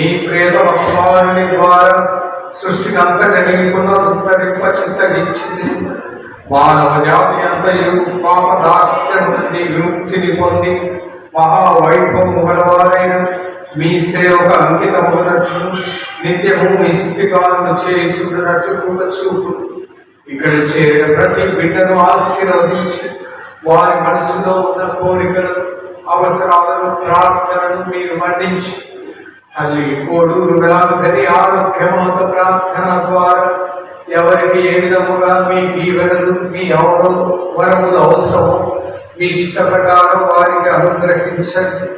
మీ కుమారుని ద్వారా సృష్టికి అంతటని దుఃఖరింప చిత్తగించింది మానవ జాతి అంతయు పాపదాస్యం నుండి విముక్తిని పొంది మహావైభవం గలవారైన మీ సేవకు అంకితమున్నట్లు నిత్యము మీ స్థితికాలను చేయించుకున్నట్లు కూడా చూపు ఇక్కడ చేరిన ప్రతి బిడ్డను ఆశీర్వదించి వారి మనసులో ఉన్న కోరికలను అవసరాలను ప్రార్థనను మీరు మన్నించి తల్లి కోడూరు వెలాంకరి ఆరోగ్యమాత ప్రార్థన ద్వారా ఎవరికి ఏ విధముగా మీ దీవెనలు మీ అవరు వరములు అవసరమో మీ ఇష్ట ప్రకారం వారికి అనుగ్రహించండి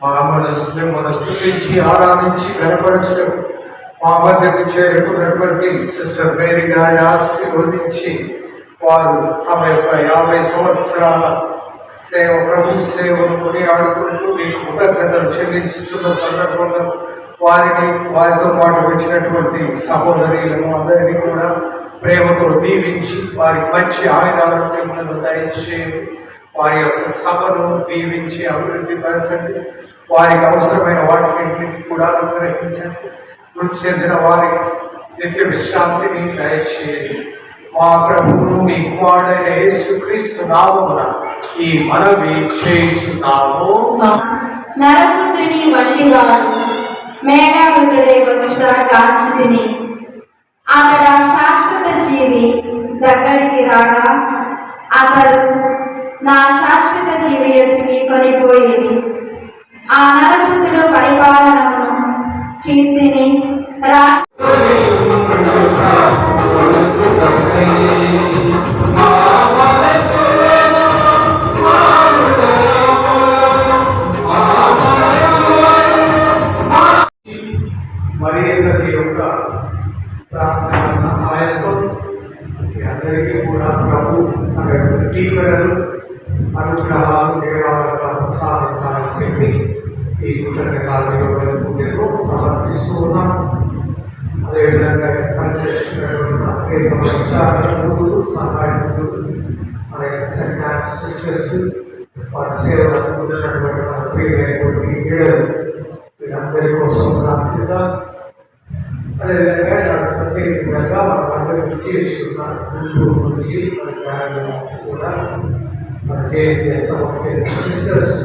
మా మనసుని మనస్తుతించి ఆరాధించి కనపరచడం మా మధ్యకు చేరుకున్నటువంటి సిస్టర్ మేరీగా ఆశీర్వదించి వారు తమ యొక్క యాభై సంవత్సరాల సేవ ప్రభు సేవను కొనియాడుకుంటూ మీకు కృతజ్ఞతలు చెల్లించుతున్న సందర్భంలో వారిని వారితో పాటు వచ్చినటువంటి సహోదరులను అందరినీ కూడా ప్రేమతో దీవించి వారికి మంచి ఆయుర ఆరోగ్యములను దయచేయండి వారి యొక్క సభను దీవించి అభివృద్ధి పరచండి. వారికి అవసరమైన వాటిని కూడా అనుగ్రహించండి. మృతి చెందిన వారికి నిత్య విశ్రాంతిని దయచేయండి మా ప్రభువును మీ కుమారుడైన యేసుక్రీస్తు నామమున ఈ మనవి చేయించున్నాము. నరపుత్రుని వంటివాడు మేఘావృతుడై వచ్చుట కాంచి తిని అతడ శాశ్వత జీవి దగ్గరికి రాగా అతడు నా శాశ్వత జీవి ఎదుటికి కొనిపోయేది. ఆ నర చెప్పి ఈ కృతజ్ఞతలు పూజలు సమర్పిస్తూ ఉన్నాం పనిచేస్తున్నటువంటి అనేక విచారణలు సహాయకులు మన యొక్క సెంటర్ సిస్టర్స్ వారి సేవలు అందుకుంటున్నటువంటి మన ప్రియమైనటువంటి లీడర్లు వీరందరి కోసం ప్రార్థన అదేవిధంగా నాకు ప్రత్యేకంగా మనమందరం చేస్తున్న గుంటూరు నుంచి మన గ్రామం కూడా మన జయంతి సిస్టర్స్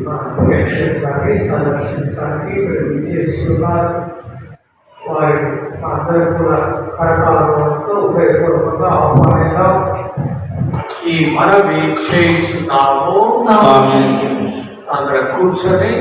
మన ప్రొటెక్షన్ కానీ సందర్శించడానికి వీళ్ళు చేస్తున్నారు వారి అందరూ కూడా కరకాలంతో ఉపయోగపడకుండా ఆహ్వానంగా ఈ మనవి చేయించున్నాము అందరూ కూర్చొని